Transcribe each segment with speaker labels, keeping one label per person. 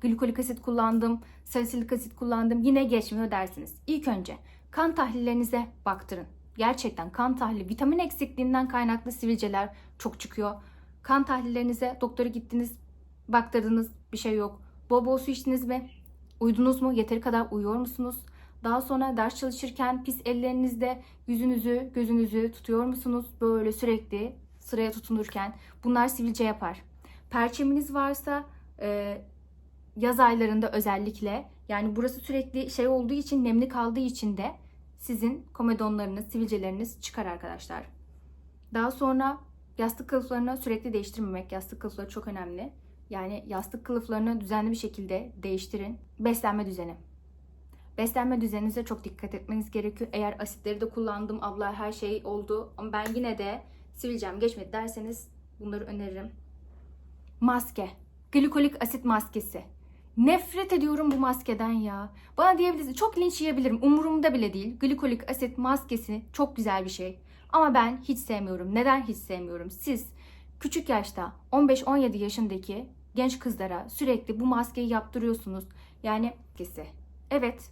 Speaker 1: glikolik asit kullandım, salisilik asit kullandım yine geçmiyor dersiniz. İlk önce kan tahlillerinize baktırın. Gerçekten kan tahlili, vitamin eksikliğinden kaynaklı sivilceler çok çıkıyor. Kan tahlillerinize doktora gittiniz, baktırdınız bir şey yok. Bol bol su içtiniz mi? Uyudunuz mu? Yeteri kadar uyuyor musunuz? Daha sonra ders çalışırken pis ellerinizde yüzünüzü, gözünüzü tutuyor musunuz? Böyle sürekli sıraya tutunurken bunlar sivilce yapar. Perçeminiz varsa e, yaz aylarında özellikle yani burası sürekli şey olduğu için nemli kaldığı için de sizin komedonlarınız, sivilceleriniz çıkar arkadaşlar. Daha sonra yastık kılıflarını sürekli değiştirmemek. Yastık kılıfları çok önemli. Yani yastık kılıflarını düzenli bir şekilde değiştirin. Beslenme düzeni. Beslenme düzeninize çok dikkat etmeniz gerekiyor. Eğer asitleri de kullandım, abla her şey oldu ama ben yine de sivilcem geçmedi derseniz bunları öneririm. Maske. Glikolik asit maskesi. Nefret ediyorum bu maskeden ya. Bana diyebilirsiniz çok linç yiyebilirim. Umurumda bile değil. Glikolik asit maskesi çok güzel bir şey. Ama ben hiç sevmiyorum. Neden hiç sevmiyorum? Siz küçük yaşta 15-17 yaşındaki genç kızlara sürekli bu maskeyi yaptırıyorsunuz. Yani maskesi. Evet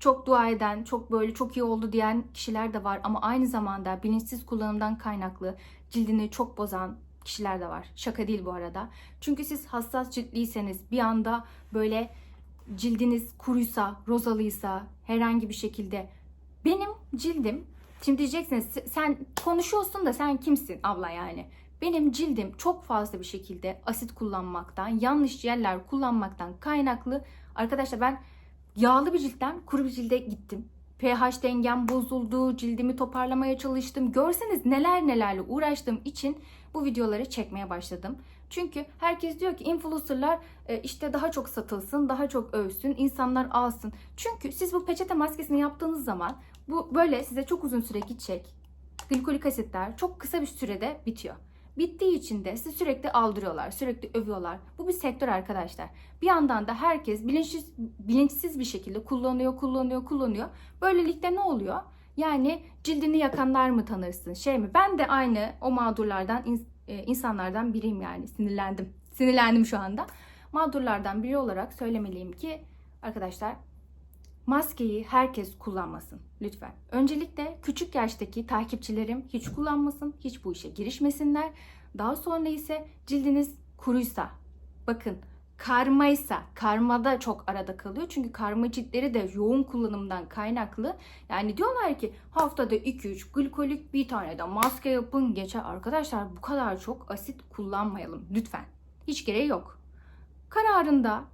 Speaker 1: çok dua eden, çok böyle çok iyi oldu diyen kişiler de var ama aynı zamanda bilinçsiz kullanımdan kaynaklı cildini çok bozan kişiler de var. Şaka değil bu arada. Çünkü siz hassas ciltliyseniz bir anda böyle cildiniz kuruysa, rozalıysa herhangi bir şekilde benim cildim şimdi diyeceksiniz sen konuşuyorsun da sen kimsin abla yani. Benim cildim çok fazla bir şekilde asit kullanmaktan, yanlış yerler kullanmaktan kaynaklı. Arkadaşlar ben yağlı bir ciltten kuru bir cilde gittim. pH dengem bozuldu, cildimi toparlamaya çalıştım. Görseniz neler nelerle uğraştığım için bu videoları çekmeye başladım. Çünkü herkes diyor ki influencerlar e, işte daha çok satılsın, daha çok övsün, insanlar alsın. Çünkü siz bu peçete maskesini yaptığınız zaman bu böyle size çok uzun süre gidecek. Glikolik asitler çok kısa bir sürede bitiyor. Bittiği için de sizi sürekli aldırıyorlar, sürekli övüyorlar. Bu bir sektör arkadaşlar. Bir yandan da herkes bilinçsiz, bilinçsiz bir şekilde kullanıyor, kullanıyor, kullanıyor. Böylelikle ne oluyor? Yani cildini yakanlar mı tanırsın, şey mi? Ben de aynı o mağdurlardan, e, insanlardan biriyim yani. Sinirlendim. Sinirlendim şu anda. Mağdurlardan biri olarak söylemeliyim ki arkadaşlar maskeyi herkes kullanmasın lütfen. Öncelikle küçük yaştaki takipçilerim hiç kullanmasın, hiç bu işe girişmesinler. Daha sonra ise cildiniz kuruysa, bakın karmaysa, karmada çok arada kalıyor. Çünkü karma ciltleri de yoğun kullanımdan kaynaklı. Yani diyorlar ki haftada 2-3 glikolik bir tane de maske yapın geçer. Arkadaşlar bu kadar çok asit kullanmayalım lütfen. Hiç gereği yok. Kararında